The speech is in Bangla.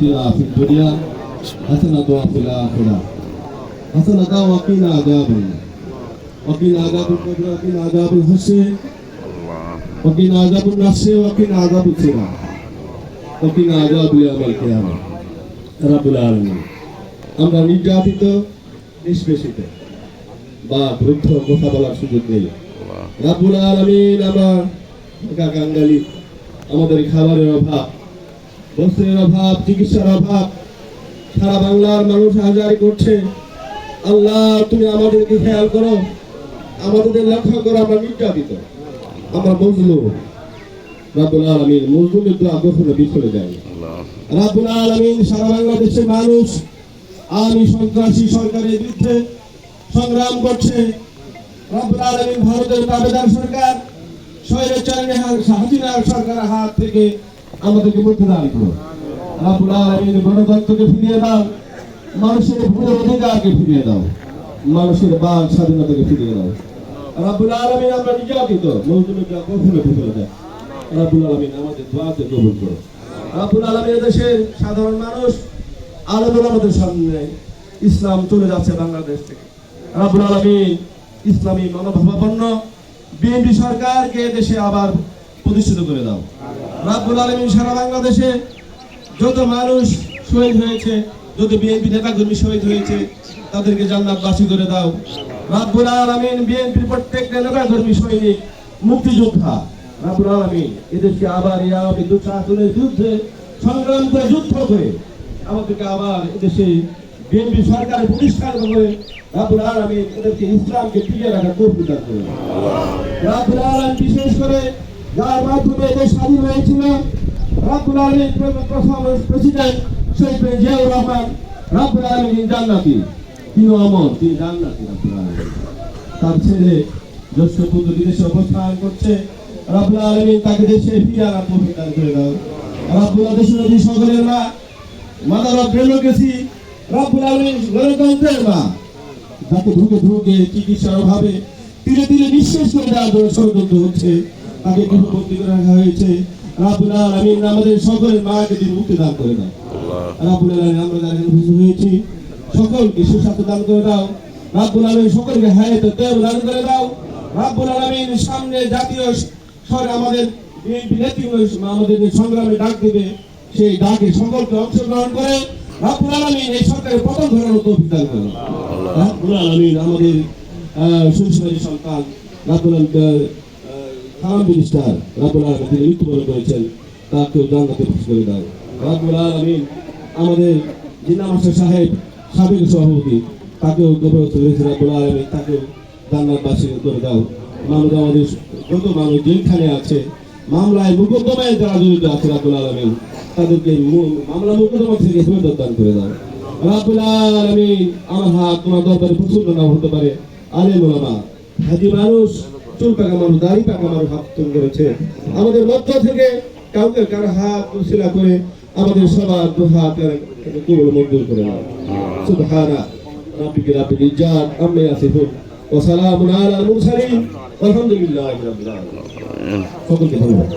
آتنا في الدنيا حسنة وفي الآخرة حسنة وقنا عذاب النار وقنا عذاب القبر وقنا عذاب الحشر وقنا عذاب النفس وقنا عذاب الصراط وقنا عذاب يوم القيامة رب العالمين আমরা নির্যাতিত নিষ্পেষিত বা বৃদ্ধ কথা বলার সুযোগ নেই রাব্বুল আলামিন আমরা কাঙ্গালি আমাদের খাবারের অভাব বস্ত্রের অভাব, চিকিৎসার অভাব, সারা বাংলার মানুষ হাজারি করছে। আল্লাহ, তুমি আমাদেরকে খেয়াল করো। আমাদের লক্ষ্য করো, আমরা নির্যাতিত। আমরা মজলু রাব্বুল আলামিন মজলুমের দোয়া কখনো বিফলে যায় না। রাব্বুল আলামিন সারা বাংলাদেশের মানুষ, আমি সন্ত্রাসী সরকারের বিরুদ্ধে সংগ্রাম করছে। রাব্বুল আলামিন ভারতের দাবেদার সরকার, স্বৈরাচারী হাসিনার সরকারের হাত থেকে আমাদেরকে মুক্তি দান করো গণতন্ত্রকে ফিরিয়ে দাও, মানুষের অধিকারকে ফিরিয়ে দাও, মানুষের স্বাধীনতাকে ফিরিয়ে দাও। সাধারণ মানুষ আলমুল আমাদের সামনে ইসলাম চলে যাচ্ছে বাংলাদেশ থেকে। রাব্বুল আলামিন, ইসলামী মনোভাবাপন্ন বিএনপি সরকারকে দেশে আবার প্রতিষ্ঠিত করে দাও। রাব্বুল আলামিন সারা বাংলাদেশে যত মানুষ শহীদ হয়েছে যত বিএনপি নেতাকর্মী শহীদ হয়েছে, তাদেরকে জান্নাতবাসী করে দাও। রাব্বুল আলামিন বিএনপির প্রত্যেক নেতাকর্মী সৈনিক, মুক্তিযোদ্ধা। রাব্বুল আলামিন এদেরকে আবার আওয়ামী দুঃশাসনের বিরুদ্ধে সংগ্রাম করে, যুদ্ধ করে আমাদেরকে আবার এদেশে বিএনপি সরকারের প্রতিষ্ঠান করে রাব্বুল আলামিন এদেরকে ইসলামকে টিকিয়ে রাখার দান করুন। রাব্বুল আলামিন বিশেষ করে যার মাধ্যমে দেশ স্বাধীন হয়েছিল রাব্বুল আলামিন প্রথম প্রেসিডেন্ট শহীদ জিয়াউর রহমান রাব্বুল আলামিন জান্নাতি তিনি অমর তিনি জান্নাতি রাব্বুল আলামিন তার ছেলে জ্যেষ্ঠ পুত্র বিদেশে অবস্থান করছে। রাব্বুল আলামিন তাকে দেশে ফিরে আনার তৌফিক করে দাও রাব্বুল দেশের নদী সকলের মা মাদার অফ ডেমোক্রেসি রাব্বুল আলামিন গণতন্ত্রের মা। যাতে ঢুকে ঢুকে চিকিৎসার অভাবে ধীরে ধীরে নিঃশেষ করে দেওয়ার জন্য ষড়যন্ত্র হচ্ছে। তাকে গৃহবন্দী করে রাখা হয়েছে। রাবুল আলমিন আমাদের সকলের মাকে মুক্তি দান করে দাও। রাবুল আলমিন আমরা যারা খুশি হয়েছি সকলকে সুস্বাস্থ্য দান করে দাও। রাব্বুল আলমিন সকলকে হায়াত দেব দান করে দাও। রাব্বুল আলমিন সামনে জাতীয় স্বরে আমাদের আমাদের যে সংগ্রামে ডাক দেবে সেই ডাকে সকলকে অংশগ্রহণ করে রাব্বুল আলমিন এই সরকারের পতন ধরনের তৌফিক দান করে। দাও রাব্বুল আলামিন আমাদের সুশীলের সন্তান রাব্বুল আলামিন খান মিনিস্টার রাব্বুল আলামিন তিনি মৃত্যুবরণ করেছেন তাকেও জান্নাতে খুশি করে দাও। রাব্বুল আলামিন আমাদের জিন্না মাস্টার সাহেব সাবেক সভাপতি, তাকেও গর্ভবতী হয়েছে রাব্বুল আলামিন, তাকেও জান্নাতবাসী করে দাও। মানুষ আমাদের যত মানুষ জেলখানে আছে, মামলায় মুকদ্দমায় যারা জড়িত আছে রাব্বুল আলামিন, তাদেরকে মামলা মুকদ্দমা থেকে হেফাজত দান করে দাও। রাব্বুল আলামিন আমার হাত তোমার দরবারে প্রচণ্ড না হতে পারে। আলেম ওলামা হাজি মানুষ চুল পাকা মানুষ, দাড়ি পাকা মানুষ হাত করেছে। আমাদের মধ্য থেকে কাউকে কার হাত উশিলা করে আমাদের সবার দু হাত কেবল মঞ্জুর করে নাও সুবহানা রাব্বিকা রাব্বিল ইজ্জাত আম্মা ইয়াসিফুন। ওয়া সালামুন আলাল মুরসালিন। আলহামদুলিল্লাহি রাব্বিল আলামিন। সকলকে ধন্যবাদ।